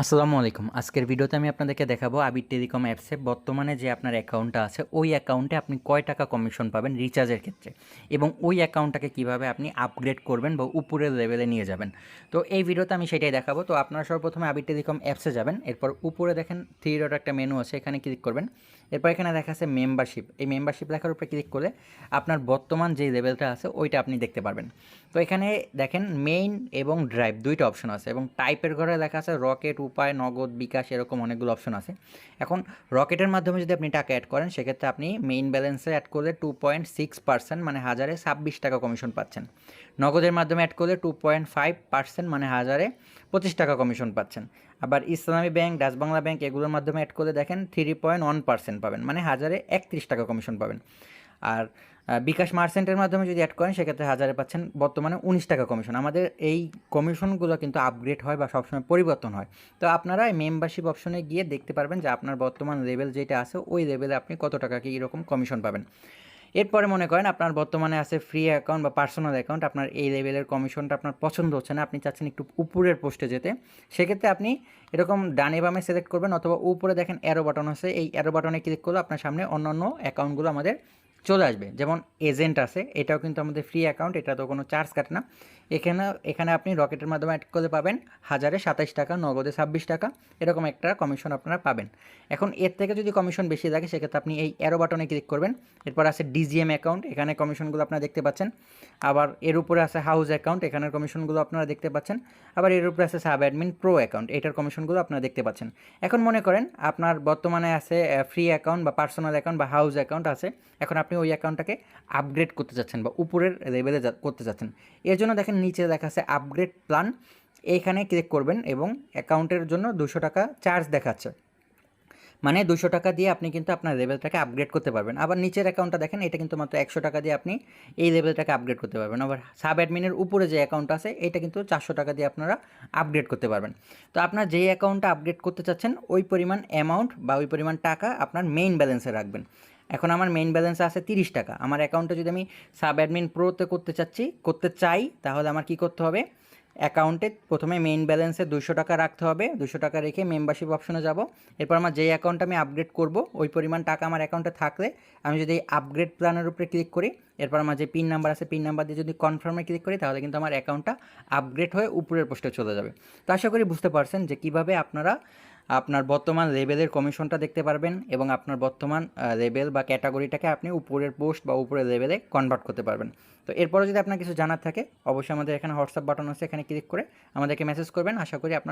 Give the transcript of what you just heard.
আসসালামু আলাইকুম। আজকের ভিডিওতে আমি আপনাদেরকে দেখাবো আবির টেলিকম অ্যাপসে বর্তমানে যে আপনার অ্যাকাউন্টটা আছে, ওই অ্যাকাউন্টে আপনি কয় টাকা কমিশন পাবেন রিচার্জের ক্ষেত্রে এবং ওই অ্যাকাউন্টটাকে কীভাবে আপনি আপগ্রেড করবেন বা উপরের লেভেলে নিয়ে যাবেন। তো এই ভিডিওতে আমি সেটাই দেখাবো। তো আপনারা সর্বপ্রথমে আবির টেলিকম অ্যাপসে যাবেন, এরপর উপরে দেখেন থ্রি ডট একটা মেনু আছে, এখানে ক্লিক করবেন। এরপর এখানে দেখা আছে মেম্বারশিপ এই মেম্বারশিপ লেখার উপরে ক্লিক করলে আপনার বর্তমান যে লেভেলটা আছে, ওইটা আপনি দেখতে পারবেন। তো এখানে দেখেন মেইন এবং ড্রাইভ দুইটা অপশন আছে এবং টাইপের ঘরে লেখা আছে রকেট উপায়, নগদ, বিকাশ এরকম অনেকগুলো অপশন আছে। এখন রকেটের মাধ্যমে যদি আপনি টাকা অ্যাড করেন, সেক্ষেত্রে আপনি মেইন ব্যালেন্সে অ্যাড করলে টু পয়েন্ট সিক্স পার্সেন্ট মানে হাজারে ছাব্বিশ টাকা কমিশন পাচ্ছেন। নগদের মাধ্যমে অ্যাড করলে টু পয়েন্ট ফাইভ পার্সেন্ট মানে হাজারে পঁচিশ টাকা কমিশন পাচ্ছেন। আবার ইসলামী ব্যাংক, ডাচ বাংলা ব্যাংক এগুলোর মাধ্যমে অ্যাড করলে দেখেন থ্রি পয়েন্ট ওয়ান পার্সেন্ট পাবেন মানে হাজারে একত্রিশ টাকা কমিশন পাবেন। আর বিকাশ মার্সেন্টের মাধ্যমে যদি অ্যাড করেন, সেক্ষেত্রে হাজারে পাচ্ছেন, বর্তমানে উনিশ টাকা কমিশন আমাদের এই কমিশনগুলো কিন্তু আপগ্রেড হয় বা সবসময় পরিবর্তন হয়। তো আপনারা এই মেম্বারশিপ অপশনে গিয়ে দেখতে পারবেন যে আপনার বর্তমান লেভেল যেটা আছে, ওই লেভেলে আপনি কত টাকা কি এরকম কমিশন পাবেন। এরপরে মনে করেন আপনার বর্তমানে আছে ফ্রি অ্যাকাউন্ট বা পার্সোনাল অ্যাকাউন্ট আপনার এই লেভেলের কমিশনটা আপনার পছন্দ হচ্ছে না, আপনি চাচ্ছেন একটু উপরের পোস্টে যেতে, সেক্ষেত্রে আপনি এরকম ডানে বামে সিলেক্ট করবেন অথবা উপরে দেখেন অ্যারো বাটন আছে, এই অ্যারো বাটনে ক্লিক করলে আপনার সামনে অন্যান্য অ্যাকাউন্টগুলো আমাদের চলে আসবে। যেমন এজেন্ট আছে, এটাও কিন্তু আমাদের ফ্রি অ্যাকাউন্ট এটা তো কোনো চার্জ কাটে না। এখানে এখানে আপনি রকেটের মাধ্যমে অ্যাড করতে পাবেন হাজারে সাতাইশ টাকা, নগদে ছাব্বিশ টাকা, এরকম একটা কমিশন আপনারা পাবেন। এখন এর থেকে যদি কমিশন বেশি থাকে, সেক্ষেত্রে আপনি এই অ্যারো বাটনে ক্লিক করবেন। এরপর আছে ডিজিএম অ্যাকাউন্ট এখানে কমিশনগুলো আপনারা দেখতে পাচ্ছেন। আবার এর উপরে আছে হাউস অ্যাকাউন্ট এখানের কমিশনগুলো আপনারা দেখতে পাচ্ছেন। আবার এর উপরে আছে সাব অ্যাডমিন প্রো অ্যাকাউন্ট এটার কমিশনগুলো আপনারা দেখতে পাচ্ছেন। এখন মনে করেন, আপনার বর্তমানে আছে ফ্রি অ্যাকাউন্ট বা পার্সোনাল অ্যাকাউন্ট বা হাউস অ্যাকাউন্ট আছে। এখন আপনি ওই অ্যাকাউন্টটাকে আপগ্রেড করতে চাচ্ছেন বা উপরের লেভেলে করতে চাচ্ছেন এর জন্য দেখেন নিচে দেখা আছে আপগ্রেড প্ল্যান এইখানে ক্লিক করবেন এবং অ্যাকাউন্টের জন্য দুশো টাকা চার্জ দেখাচ্ছে। মানে দুশো টাকা দিয়ে আপনি কিন্তু আপনার লেভেলটাকে আপগ্রেড করতে পারবেন। আবার নিচের অ্যাকাউন্টটা দেখেন, এটা কিন্তু মাত্র একশো টাকা দিয়ে আপনি এই লেভেলটাকে আপগ্রেড করতে পারবেন। আবার সাব অ্যাডমিনের উপরে যে অ্যাকাউন্ট আছে, এটা কিন্তু চারশো টাকা দিয়ে আপনারা আপগ্রেড করতে পারবেন। তো আপনার যেই অ্যাকাউন্টটা আপগ্রেড করতে চাচ্ছেন, ওই পরিমাণ অ্যামাউন্ট বা ওই পরিমাণ টাকা আপনার মেইন ব্যালেন্সে রাখবেন। এখন আমার মেইন ব্যালেন্স আছে তিরিশ টাকা। আমার অ্যাকাউন্টে যদি আমি সাব অ্যাডমিন প্রোতে করতে চাচ্ছি, করতে চাই, তাহলে আমার কি করতে হবে? অ্যাকাউন্টে প্রথমে মেইন ব্যালেন্সে দুশো টাকা রাখতে হবে। দুশো টাকা রেখে মেম্বারশিপ অপশনে যাব। এরপর আমার যেই অ্যাকাউন্ট আমি আপগ্রেড করব, ওই পরিমাণ টাকা আমার অ্যাকাউন্টে থাকলে আমি যদি আপগ্রেড প্ল্যানের উপরে ক্লিক করি, এরপর আমার যে পিন নাম্বার আছে পিন নাম্বার দিয়ে যদি কনফার্মে ক্লিক করি, তাহলে কিন্তু আমার অ্যাকাউন্টটা আপগ্রেড হয়ে উপরের পোস্টে চলে যাবে। তো আশা করি বুঝতে পারছেন যে কীভাবে আপনারা আপনার বর্তমান লেভেলের কমিশনটা দেখতে পারবেন এবং আপনার বর্তমান লেভেল বা ক্যাটাগরিটাকে আপনি উপরের পোস্ট বা উপরের লেভেলে কনভার্ট করতে পারবেন। তো এরপরে যদি আপনার কিছু জানার থাকে, অবশ্যই আমাদের এখানে হোয়াটসঅ্যাপ বাটন আছে, এখানে ক্লিক করে আমাদেরকে মেসেজ করবেন। আশা করি আপনার